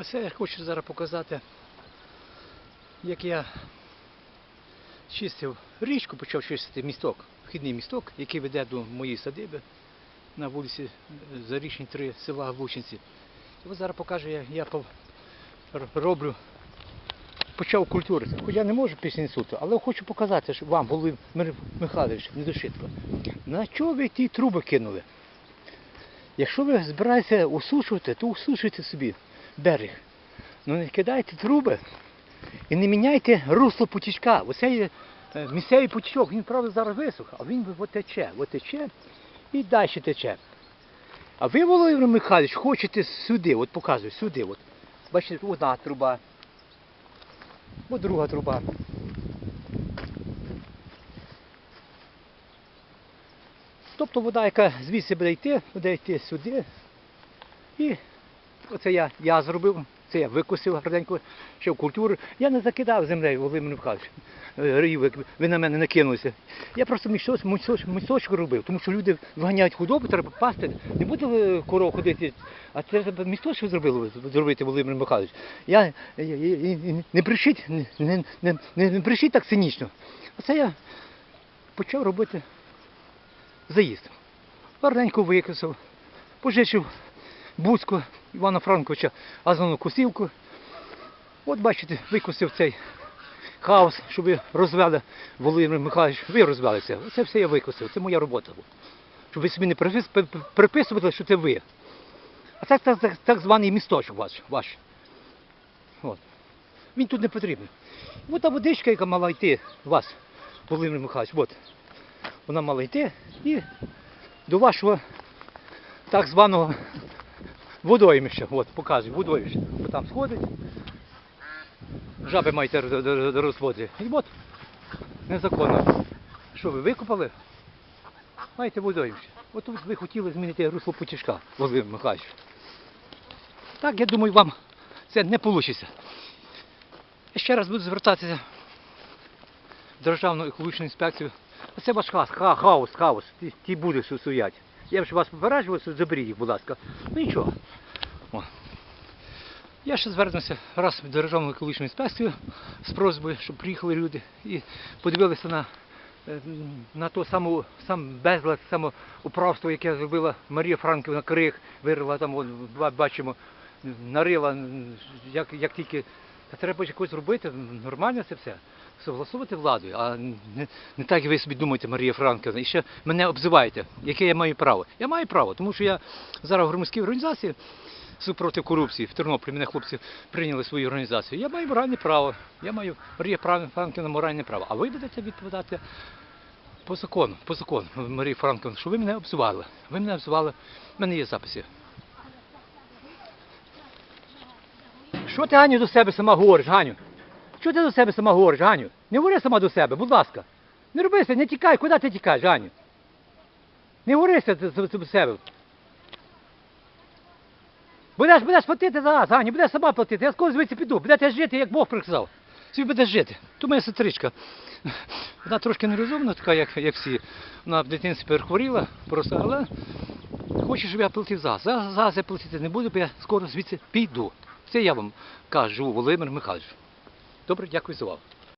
А це я хочу зараз показати, як я чистив річку, почав чистити місток, вхідний місток, який веде до моєї садиби на вулиці Зарічні 3 села Глушинці. І зараз покажу, як я роблю, почав культурити. Хоч я не можу після інсульту, але хочу показати вам, Володимир Михайлович, недошитко. На чого ви ті труби кинули? Якщо ви збираєтеся усушувати, то усушуйте собі берег. Ну не кидайте труби і не міняйте русло потічка. Оце є е, місцевий потічок, він правда зараз висох, а він от тече, от і далі тече. А ви, Володимир Михайлович, хочете сюди, от показую, сюди. От. Бачите, одна труба, от друга труба. Тобто вода, яка звідси буде йти, буде йти сюди. І оце я, я зробив, це я викосив гарненько, ще в культуру. Я не закидав землею, Володимир Михайлович. е, ви на мене накинулися. Я просто місоч, місоч, місочку робив, тому що люди виганяють худобу, треба пасти. Не буде е, коров ходити, а це місточку зробили, зробити, Володимир Михайлович. Я, я, я- не брешіть, не, не, не, не так цинічно. Оце я почав робити заїзд. Гарненько викосив, пожичив Буцьку Івана Франковича газону косівку. От бачите, викосив цей хаос, щоб ви розвели, Володимир Михайлович, ви розвели це. Все я викосив, це моя робота. Щоб ви собі не приписували, що це ви. А це так, так, так званий місточок ваш. ваш. От. Він тут не потрібен. От та водичка, яка мала йти вас, Володимир Михайлович, от. Вона мала йти і до вашого так званого водоймища. От, показую, водоймище. Там сходить. Жаби маєте роз- роз- розводи. І от незаконно. Що ви викопали? Маєте водоймище. От тут ви хотіли змінити русло потічка, Володимир Михайлович. Так, я думаю, вам це не вийде. Ще раз буду звертатися в Державну екологічну інспекцію. Це ваш хас, ха, хаос, хаос. Ті, ті буде що стоять. Я вже вас попереджував, заберіть їх, будь ласка. Ну нічого. О. Я ще звернуся раз в Державну екологічну інспекцію з просьбою, щоб приїхали люди і подивилися на, е, на то саму, сам безлад, самоуправство, яке зробила Марія Франківна Крих, вирила там, ба- бачимо, нарила, як, як тільки та треба якось робити, нормально це все. Согласувати владою, а не, не так, як ви собі думаєте, Марія Франківна, і ще мене обзиваєте, яке я маю право. Я маю право, тому що я зараз в громадській організації супроти корупції в Тернополі, мене хлопці прийняли свою організацію. Я маю моральне право, я маю Марія Франківна моральне право. А ви будете відповідати по закону, по закону, Марія Франківна, що ви мене обзивали. Ви мене обзивали, в мене є записи. Що ти, Ганю, до себе сама говориш, Ганю? Що ти до себе сама говориш, Ганю? Не говори сама до себе, будь ласка. Не робися, не тікай, куди ти тікаєш, Ганю? Не говорися до себе. Будеш, будеш платити за газ, Ганю, будеш сама платити. Я скоро звідси піду, будете жити, як Бог приказав. Собі будеш жити. То моя сестричка. Вона трошки нерозумна, така, як, як всі. Вона в дитинстві перехворіла, просто, але хоче, щоб я платив за газ. За газ я платити не буду, бо я скоро звідси піду. Це я вам кажу, Володимир Михайлович. Добре, дякую за увагу.